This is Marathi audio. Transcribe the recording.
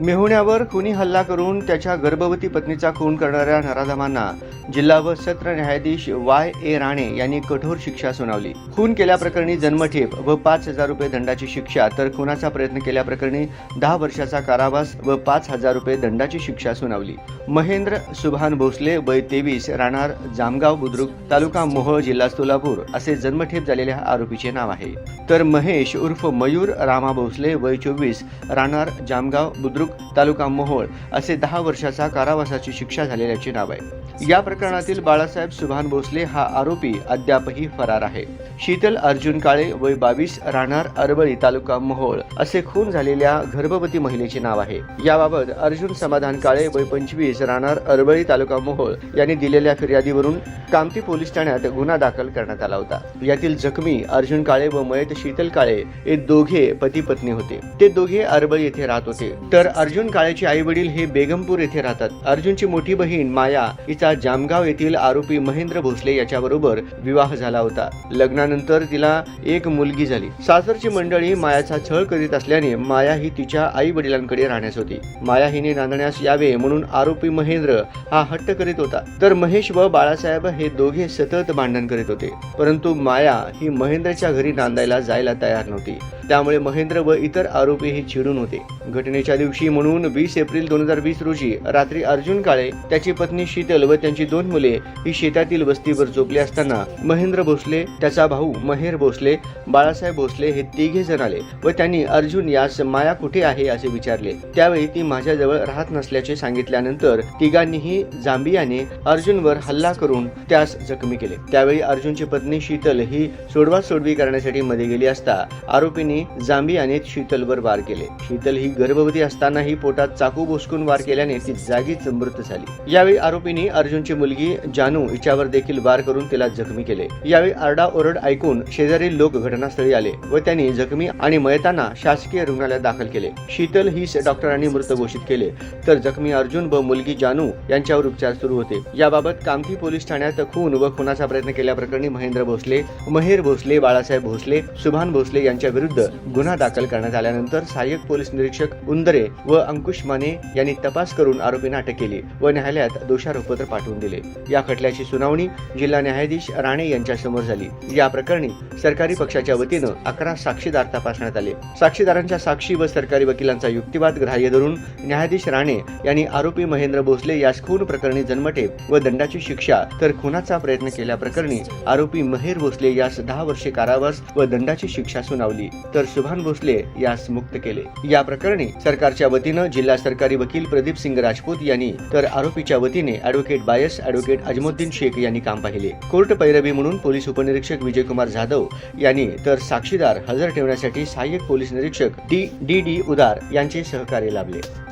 मेहुण्यावर खुनी हल्ला करून त्याच्या गर्भवती पत्नीचा खून करणाऱ्या नराधमांना जिल्हा व सत्र न्यायाधीश वाय ए राणे यांनी कठोर शिक्षा सुनावली. खून केल्याप्रकरणी जन्मठेप व पाच हजार रुपये दंडाची शिक्षा तर खुनाचा प्रयत्न केल्याप्रकरणी दहा वर्षाचा कारावास व पाच हजार रुपये दंडाची शिक्षा सुनावली. महेंद्र सुभान भोसले वय तेवीस राहणार जामगाव बुद्रुक तालुका मोहोळ जिल्हा सोलापूर असे जन्मठेप झालेल्या आरोपीचे नाव आहे. तर महेश उर्फ मयूर रामा भोसले वय चोवीस राहणार जामगाव बुद्रुक तालुका मोहोळ असे दहा वर्षाचा कारावासाची शिक्षा झालेल्याचे नाव आहे. या प्रकरणातील बाळासाहेब सुभान भोसले हा आरोपी अद्यापही फरार आहे. शीतल अर्जुन काळे वय बावीस राहणार अरबळी तालुका मोहोळ असे खून झालेल्या गर्भवती महिलेचे नाव आहे. याबाबत अर्जुन समाधान काळे वय पंचवीस राहणार अरबळी तालुका मोहोळ यांनी दिलेल्या फिर्यादीवरून कामती पोलीस ठाण्यात गुन्हा दाखल करण्यात आला होता. यातील जखमी अर्जुन काळे व मयत शीतल काळे हे दोघे पती पत्नी होते. ते दोघे अरबळी येथे राहत होते. तर अर्जुन काळेचे आई वडील हे बेगमपूर येथे राहतात. अर्जुनची मोठी बहीण माया हिचा जामगाव येथील आरोपी महेंद्र भोसले याच्याबरोबर विवाह झाला होता. लग्नानंतर तिला एक मुलगी झाली. सासरची मंडळी मायाचा छळ करीत असल्याने माया ही तिच्या आई वडिलांकडे राहण्यास होती. माया हिने नांदण्यास यावे म्हणून आरोपी महेंद्र हा हट्ट करीत होता. तर महेश व बाळासाहेब हे दोघे सतत भांडण करीत होते. परंतु माया ही महेंद्रच्या घरी नांदायला जायला तयार नव्हती. त्यामुळे महेंद्र व इतर आरोपी हे चिडून होते. घटनेच्या दिवशी म्हणून वीस एप्रिल दोन हजार वीस रोजी रात्री अर्जुन काळे त्याची पत्नी शीतल व त्यांची दोन मुले ही शेतातील वस्तीवर झोपली असताना महेंद्र भोसले त्याचा भाऊ महेर भोसले बाळासाहेब भोसले हे तिघे जण आले व त्यांनी अर्जुन यास माया कुठे आहे असे विचारले. त्यावेळी ती माझ्याजवळ राहत नसल्याचे सांगितल्यानंतर तिघांनीही जांबियाने अर्जुनवर हल्ला करून त्यास जखमी केले. त्यावेळी अर्जुनची पत्नी शीतल ही सोडवा सोडवी करण्यासाठी मध्ये गेली असता आरोपींनी जांबियाने शीतलवर वार केले. शीतल ही गर्भवती असतानाही पोटात चाकू बोसकून वार केल्याने ती जागीच मृत झाली. यावेळी आरोपींनी अर्जुनची मुलगी जानू हिच्यावर देखील वार करून तिला जखमी केले. यावेळी आरडाओरड ऐकून शेजारील लोक घटनास्थळी आले व त्यांनी जखमी आणि मयतांना शासकीय रुग्णालयात दाखल केले. शीतल हीच डॉक्टरांनी मृत घोषित केले. तर जखमी अर्जुन व मुलगी जानू यांच्यावर उपचार सुरू होते. याबाबत कामठी पोलीस ठाण्यात खून व खुनाचा प्रयत्न केल्याप्रकरणी महेंद्र भोसले महेर भोसले बाळासाहेब भोसले सुभान भोसले यांच्या विरुद्ध गुन्हा दाखल करण्यात आल्यानंतर सहाय्यक पोलीस निरीक्षक उंदरे व अंकुश माने यांनी तपास करून आरोपींना अटक केली व न्यायालयात दोषारोपपत्र पाठवून दिले. या खटल्याची सुनावणी जिल्हा न्यायाधीश राणे यांच्या समोर झाली. या प्रकरणी सरकारी पक्षाच्या वतीनं अकरा साक्षीदार तपासण्यात आले. साक्षीदारांच्या साक्षी व सरकारी वकिलांचा युक्तिवाद ग्राह्य धरून न्यायाधीश राणे यांनी आरोपी महेंद्र भोसले यास खून प्रकरणी जन्मठेप व दंडाची शिक्षा तर खुनाचा प्रयत्न केल्याप्रकरणी आरोपी महेर भोसले यास दहा वर्षे कारावास व दंडाची शिक्षा सुनावली. तर सुभान भोसले यास मुक्त केले. या प्रकरणी सरकारच्या वतीनं जिल्हा सरकारी वकील प्रदीप सिंग राजपूत यांनी तर आरोपीच्या वतीने अॅडव्होकेट बायस अॅडव्होकेट अजमुद्दीन शेख यांनी काम पाहिले. कोर्ट पैरवी म्हणून पोलीस उपनिरीक्षक विजयकुमार जाधव यांनी तर साक्षीदार हजर ठेवण्यासाठी सहाय्यक पोलीस निरीक्षक डी डी डी उदार यांचे सहकार्य लाभले.